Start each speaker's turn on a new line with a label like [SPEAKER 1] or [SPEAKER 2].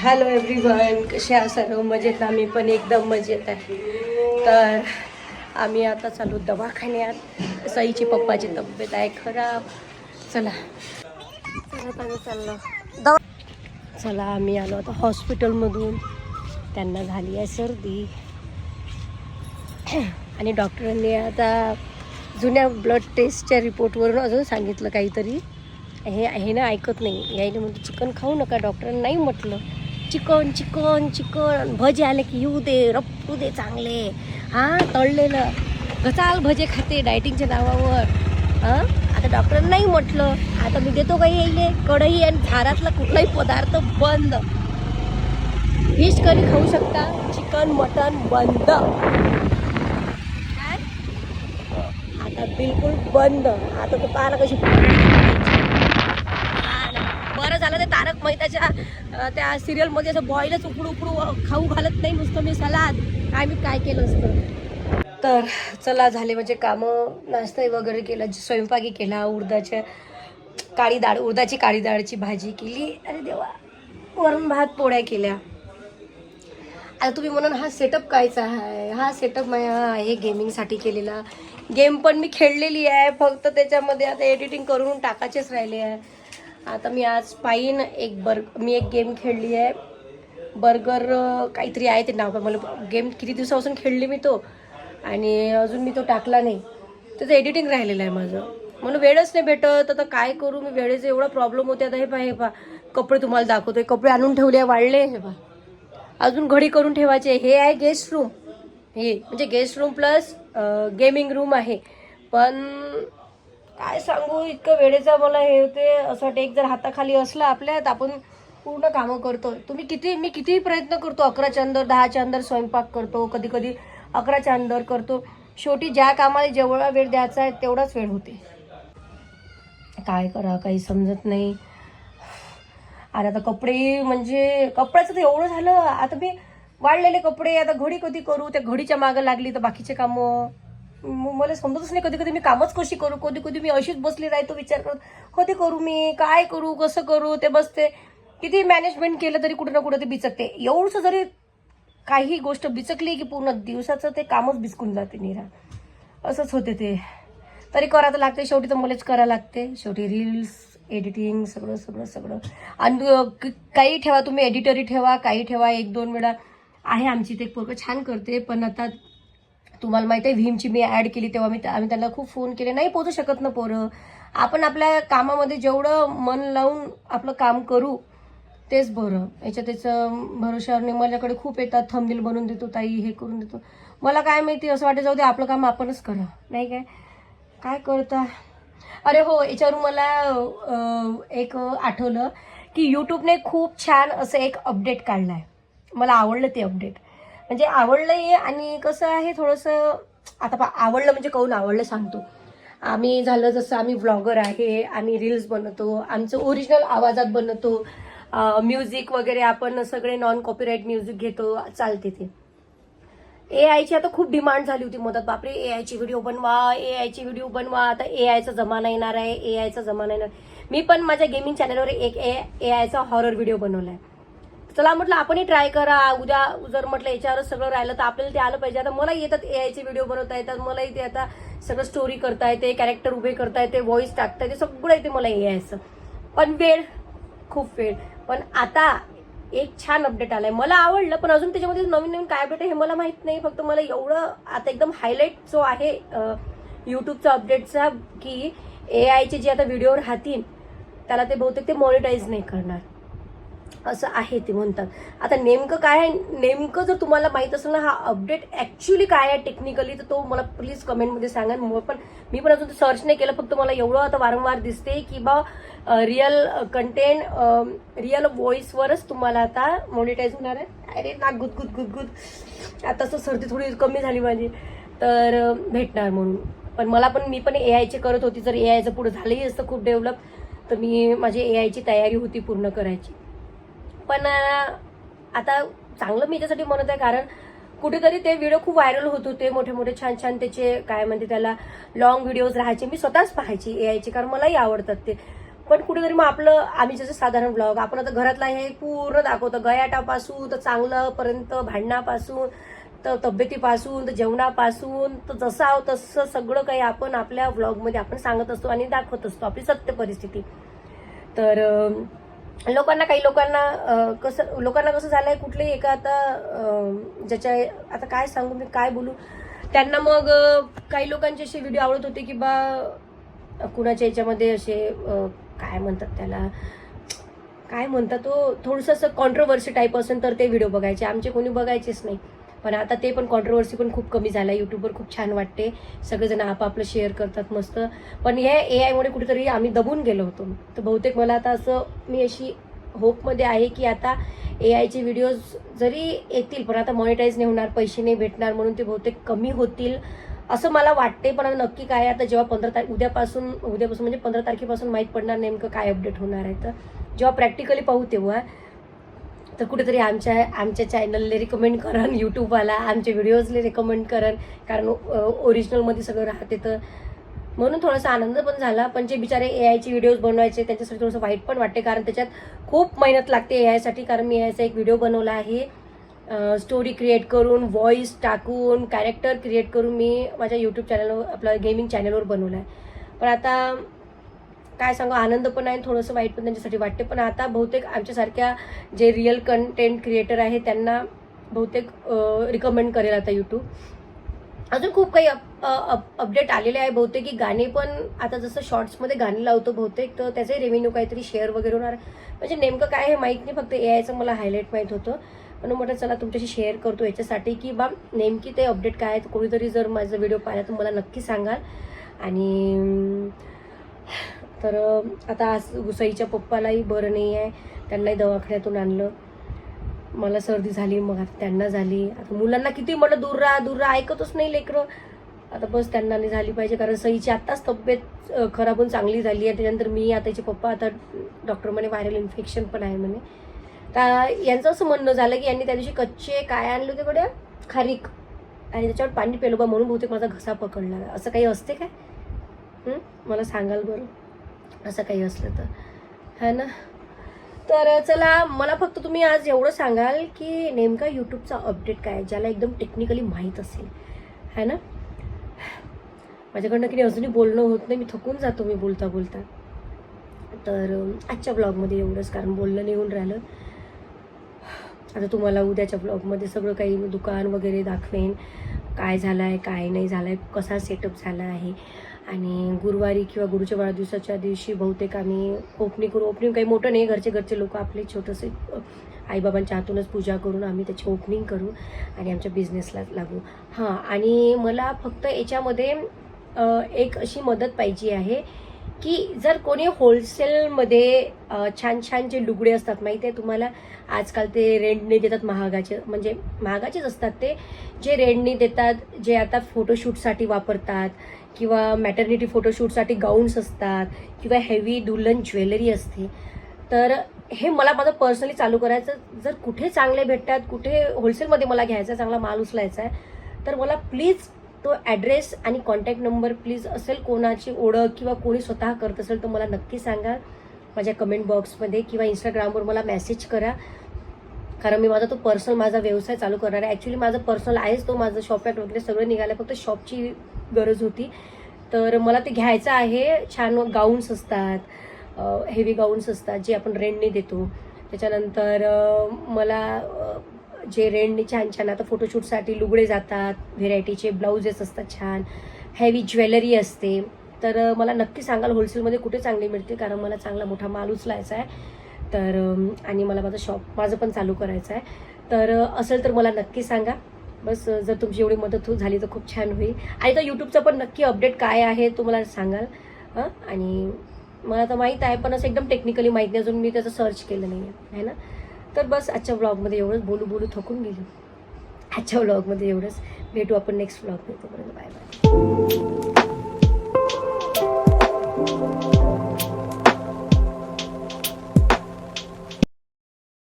[SPEAKER 1] Hello everyone कसे आहात सर्व? मजेत आम्ही पण एकदम मजेत आहे. तर आम्ही आता चालू दवाखान्यात. सईची पप्पाची तब्येत आहे खराब. चला. चला आम्ही चाललो दवा चला आम्ही आलो आता हॉस्पिटलमधून. त्यांना झाली आहे सर्दी. आणि डॉक्टरांनी आता जुन्या ब्लड टेस्टच्या रिपोर्टवरून अजून सांगितलं काहीतरी. हे हे ना ऐकत नाही. यायला म्हणतो चिकन खाऊ नका. डॉक्टरांनी नाही म्हटलं. Chicken chicken chicken. भजे आले की येऊ दे रप्पू दे चांगले. हां तळलेलं. घसाल भजे खाते डायटिंगच्या नावावर. हां? आता डॉक्टरांना नाही म्हटलं. आता मी देतो काही यायले? कढई आणि झारातला कुठलाही पदार्थ बंद. फिश करी खाऊ शकता? चिकन मटन बंद. आता बिलकुल बंद. आता तो पाहिला कशी तारक मेहताच्या त्या सिरियलमध्ये असं बॉईलच उकडू उकडू खाऊ घालत नाही नुसतं मी सलाद. काय मी काय केलं असतं? तर चला झाले म्हणजे कामं. नाश्ता वगैरे केला स्वयंपाकी केला उडदाच्या काळी डाळ उडदाची काळी डाळची भाजी केली. अरे देवा वरण भात पोळ्या केल्या. आता तुम्ही म्हणून हा सेटअप कायचा आहे हा सेटअप माझ्या आहे गेमिंगसाठी केलेला. गेम पण मी खेळलेली आहे फक्त त्याच्यामध्ये आता एडिटिंग करून टाकायचेच राहिले आहे. आता मी आज पाहिन एक बर्ग मी एक गेम खेळली आहे. बर्गर काहीतरी आहे ते नाव मला गेम किती दिवसापासून खेळली मी तो. आणि अजून मी तो टाकला नाही. त्याचं एडिटिंग राहिलेलं आहे माझं. म्हणून वेळच नाही भेटत. आता काय करू? मी वेळेचा एवढा प्रॉब्लेम होते. आता हे पहा हे पहा. कपडे तुम्हाला दाखवतोय. कपडे आणून ठेवले वाढले हे पहा. अजून घडी करून ठेवायचे हे आहे गेस्ट रूम हे म्हणजे guest room plus gaming room आहे. पण काय सांगू इतकं वेळेचा मला हे होते असं वाटतं एक जर हाताखाली असला आपल्या तर आपण पूर्ण कामं करतो तुम्ही किती मी कितीही प्रयत्न करतो अकराच्या अंदर दहाच्या अंदर स्वयंपाक करतो कधी कधी अकराच्या अंदर करतो. शेवटी ज्या कामाला जेवढा वेळ द्यायचा आहे तेवढाच वेळ होते. काय करा काही समजत नाही. आणि आता कपडे म्हणजे कपड्याचं तर एवढं झालं. आता मी वाढलेले कपडे आता घडी कधी करू? त्या घडीच्या मागं लागली तर बाकीचे कामं. मला समजतच नाही. कधी कधी मी कामच कशी करू? कधी कधी मी अशीच बसली राहतो विचार करत कधी करू मी? काय करू? कसं करू? ते बसते. किती मॅनेजमेंट केलं तरी कुठं ना कुठं ते बिचकते. एवढंसं जरी काही गोष्ट बिचकली की पूर्ण दिवसाचं ते कामच बिचकून जाते निरा. असंच होते ते. तरी करा तर लागते. शेवटी तर मलाच करायला लागते. शेवटी रील्स एडिटिंग सगळं सगळं सगळं. आणि काही ठेवा तुम्ही एडिटरी ठेवा काही ठेवा. एक दोन वेळा आहे आमची ते पोरकं छान करते. पण आता तुम्हाला माहिती आहे व्हीमची मी ॲड केली तेव्हा मी आम्ही त्यांना खूप फोन केले. नाही पोचू शकत ना पोरं. आपण आपल्या कामामध्ये जेवढं मन लावून आपलं काम करू तेच बरं. याच्या त्याचं भरोशावर माझ्याकडे खूप येतात थंबनेल बनवून देतो ताई हे करून देतो. मला काय माहिती असं वाटत जाऊ दे आपलं काम आपणच करा. नाही काय? काय करता? अरे हो याच्यावरून मला एक आठवलं की यूट्यूबने खूप छान असं एक अपडेट काढलं आहे मला आवडलं ते अपडेट म्हणजे आवडलंही आणि कसं आहे थोडंसं आता पा आवडलं म्हणजे कहून आवडलं सांगतो. आम्ही झालं जसं आम्ही व्लॉगर आहे आम्ही रील्स बनवतो आमचं ओरिजिनल आवाजात बनवतो म्युझिक वगैरे आपण सगळे नॉन कॉपीराईट म्युझिक घेतो चालते ते. ए आयची आता खूप डिमांड झाली होती मदत. बापरे ए आयची व्हिडिओ बनवा ए आयची व्हिडिओ बनवा. आता ए आयचा जमाना येणार आहे ए आयचा जमाना येणार. मी पण माझ्या गेमिंग चॅनलवर एक ए ए आयचा हॉरर व्हिडिओ बनवला आहे चला म्हटलं आपणही ट्राय करा. उद्या जर म्हटलं याच्यावरच सगळं राहिलं तर आपल्याला ते आलं पाहिजे. आता मला येतात ए आयचे व्हिडिओ बनवता येतात. मलाही ते आता सगळं स्टोरी करता येते कॅरेक्टर उभे करता येते व्हॉइस टाकता येते. सगळं येते मला ए आयचं पण वेळ खूप वेळ. पण आता एक छान अपडेट आलाय. मला आवडलं पण अजून त्याच्यामध्ये नवीन नवीन काय अपडेट आहे हे मला माहीत नाही. फक्त मला एवढं आता एकदम हायलाईट जो आहे युट्यूबचा अपडेटचा की ए आयचे जे आता व्हिडिओ राहतील त्याला ते बहुतेक ते मॉनिटाईज नाही करणार. असं आहे ते म्हणतात. आता नेमकं काय आहे? नेमकं जर तुम्हाला माहीत असेल ना हा अपडेट ॲक्च्युली काय आहे टेक्निकली तर तो मला प्लीज कमेंटमध्ये सांगा. मग पण मी पण अजून सर्च नाही केलं फक्त मला एवढं आता वारंवार दिसते की बा रिअल कंटेंट रिअल व्हॉइसवरच तुम्हाला आता मॉनिटाईज होणार आहे. अरे ना गुद गुद गुद गुद आता तसं सर्दी थोडी कमी झाली माझी तर भेटणार म्हणून. पण मला पण मी पण ए आयचे करत होती. जर ए आयचं पुढे झालंही असतं खूप डेव्हलप तर मी माझी ए आयची तयारी होती पूर्ण करायची. पण आता चांगलं मी त्यासाठी म्हणत आहे कारण कुठेतरी ते व्हिडिओ खूप व्हायरल होत होते मोठे मोठे छान छान त्याचे काय म्हणते त्याला लॉंग व्हिडिओज राहायचे. मी स्वतःच पाहायची यायचे कारण मलाही आवडतात ते. पण कुठेतरी मग आपलं आम्ही जसं साधारण ब्लॉग आपण आता घरातला हे पूर्ण दाखवतो. गयाटापासून तर चांगलंपर्यंत भांडणापासून तर तब्येतीपासून तर जेवणापासून तर जसं आहोत तसं सगळं काही आपण आपल्या व्लॉगमध्ये आपण सांगत असतो आणि दाखवत असतो आपली सत्य परिस्थिती. तर लोकांना काही लोकांना कसं लोकांना कसं झालंय कुठलेही एका आता ज्याच्या आता काय सांगू मी काय बोलू? त्यांना मग काही लोकांचे असे व्हिडिओ आवडत होते की बा कुणाच्या याच्यामध्ये असे काय म्हणतात त्याला? काय म्हणतात तो? थोडंसं असं कॉन्ट्रोवर्सी टाईप असेल तर ते व्हिडिओ बघायचे. आमचे कोणी बघायचेच नाही. पण आता ते पण कॉन्ट्रोवर्सी पण खूप कमी झाला यूट्यूबवर खूप छान वाटते. सगळेजण आपापलं शेअर करतात मस्त. पण हे ए आयमुळे कुठेतरी आम्ही दबून गेलो होतो. तर बहुतेक मला आता असं मी अशी होपमध्ये आहे की आता ए आयचे व्हिडिओज जरी येतील पण आता मॉनिटाईज नाही होणार पैसे नाही भेटणार म्हणून ते बहुतेक कमी होतील असं मला वाटते. पण आता नक्की काय आता जेव्हा पंधरा तारीख उद्यापासून उद्यापासून म्हणजे पंधरा तारखेपासून माहीत पडणार नेमकं काय अपडेट होणार आहे. तर जेव्हा प्रॅक्टिकली पाहू तेव्हा तर कुठेतरी आमच्या आमच्या चॅनलला रिकमेंड करन यूट्यूबवाला आमचे व्हिडिओजले रिकमेंड करन कारण ओरिजिनलमध्ये सगळं राहते तर म्हणून थोडासा आनंद पण झाला. पण जे बिचारे ए आयचे व्हिडिओज बनवायचे त्यांच्यासाठी थोडंसं वाईट पण वाटते. कारण त्याच्यात खूप मेहनत लागते ए आयसाठी कारण मी ए आयचा एक व्हिडिओ बनवला आहे. स्टोरी क्रिएट करून व्हॉइस टाकून कॅरेक्टर क्रिएट करून मी माझ्या यूट्यूब चॅनलवर आपल्या गेमिंग चॅनलवर बनवला आहे पण आता काय सांगू आनंद पण आहे थोडंसं वाईट पण त्यांच्यासाठी वाटते. पण आता बहुतेक आमच्यासारख्या जे रिअल कंटेंट क्रिएटर आहे त्यांना बहुतेक रिकमेंड करेल आता यूट्यूब अजून खूप काही अप अपडेट आलेले आहे. बहुतेक की गाणे पण आता जसं शॉर्ट्समध्ये गाणे लावतो बहुतेक तर त्याचे रेव्हेन्यू काहीतरी शेअर वगैरे होणार म्हणजे नेमकं काय हे माहीत नाही फक्त ए आयचं मला हायलाईट माहीत होतं. म्हणून म्हटलं चला तुमच्याशी शेअर करतो याच्यासाठी की बा नेमकी ते अपडेट काय आहे कोणीतरी जर माझा व्हिडिओ पाहिला तर मला नक्की सांगाल. आणि तर आता आज गुसाईच्या पप्पालाही बरं नाही आहे. त्यांनाही दवाखान्यातून आणलं. मला सर्दी झाली मग आता त्यांना झाली. आता मुलांना किती म्हटलं दूर राहा दूर राहा. ऐकतच नाही लेकरं. आता बस त्यांना नाही झाली पाहिजे कारण सईची आत्ताच तब्येत खराब होऊन चांगली झाली आहे. त्याच्यानंतर मी आता पप्पा आता डॉक्टर म्हणे व्हायरल इन्फेक्शन पण आहे म्हणे. तर यांचं असं म्हणणं झालं की यांनी त्या दिवशी कच्चे काय आणले होते कडे खारीक. आणि त्याच्यावर पाणी पेलो बा म्हणून बहुतेक माझा घसा पकडला. असं काही असते काय? मला सांगाल बरं. असं काही असलं तर. है ना? तर चला मला फक्त तुम्ही आज एवढं सांगाल की नेमका यूट्यूबचा अपडेट काय ज्याला एकदम टेक्निकली माहीत असेल. है ना? माझ्याकडनं की नाही अजूनही बोलणं होत नाही मी थकून जातो मी बोलता बोलता. तर आजच्या ब्लॉगमध्ये एवढंच कारण बोलणं नाही होऊन राहिलं. आता तुम्हाला उद्याच्या ब्लॉगमध्ये सगळं काही दुकान वगैरे दाखवेन. काय झालं आहे काय नाही झालं आहे कसा सेटअप झाला आहे. आणि गुरुवारी किंवा गुरुच्या वाढदिवसाच्या दिवशी बहुतेक आम्ही ओपनिंग करू ओपनिंग काही मोठं नाही घरचे घरचे लोक आपले छोटंसे आईबाबांच्या हातूनच पूजा करून आम्ही त्याची ओपनिंग करू आणि आमच्या बिझनेसला लागू. हां आणि मला फक्त याच्यामध्ये एक अशी मदत पाहिजे आहे की जर कोणी होलसेलमध्ये छान छान जे लुगडे असतात माहिती आहे तुम्हाला? आजकाल ते रेंटने देतात महागाचे म्हणजे महागाचेच असतात ते. जे रेंटने देतात जे आता फोटोशूटसाठी वापरतात किंवा मॅटर्निटी फोटोशूटसाठी गाऊन्स असतात किंवा हेवी दुल्हन ज्वेलरी असते. तर हे मला माझं पर्सनली चालू करायचं जर कुठे चांगले भेटतात कुठे होलसेलमध्ये मला घ्यायचा आहे, चांगला माल उचलायचा आहे तर मला प्लीज तो ॲड्रेस आणि कॉन्टॅक्ट नंबर प्लीज असेल कोणाची ओळख किंवा कोणी स्वतः करत असेल तर मला नक्की सांगा. माझ्या कमेंट बॉक्समध्ये किंवा इंस्टाग्रामवर मला मेसेज करा. कारण मी माझा तो पर्सनल माझा व्यवसाय चालू करणार आहे. ॲक्च्युली माझं पर्सनल आहेच तो. माझं शॉपॅट वगैरे सगळं निघालं. फक्त शॉपची गरज होती. तर मला ते घ्यायचं आहे. छान गाऊन्स असतात. हेवी गाऊन्स असतात जे आपण रेंटने देतो. त्याच्यानंतर मला जे रेंटने छान छान आता फोटोशूटसाठी लुगडे जातात व्हेरायटीचे ब्लाउजेस असतात छान हेवी ज्वेलरी असते. तर मला नक्की सांगाल होलसेलमध्ये कुठे चांगली मिळते? कारण मला चांगला मोठा माल उचलायचा आहे. तर आणि मला माझं शॉप माझं पण चालू करायचं आहे. तर असेल तर मला नक्की सांगा. बस जर तुमची एवढी मदत हो झाली तर खूप छान होईल. आणि तर यूट्यूबचं पण नक्की अपडेट काय आहे तो मला सांगाल. हं? आणि मला तर माहीत आहे पण असं एकदम टेक्निकली माहीत नाही. अजून मी त्याचं सर्च केलं नाही आहे ना? तर बस आजच्या ब्लॉगमध्ये एवढंच. बोलू बोलू थकून गेली. आजच्या ब्लॉगमध्ये एवढंच. भेटू आपण नेक्स्ट ब्लॉगमध्ये तोपर्यंत बाय बाय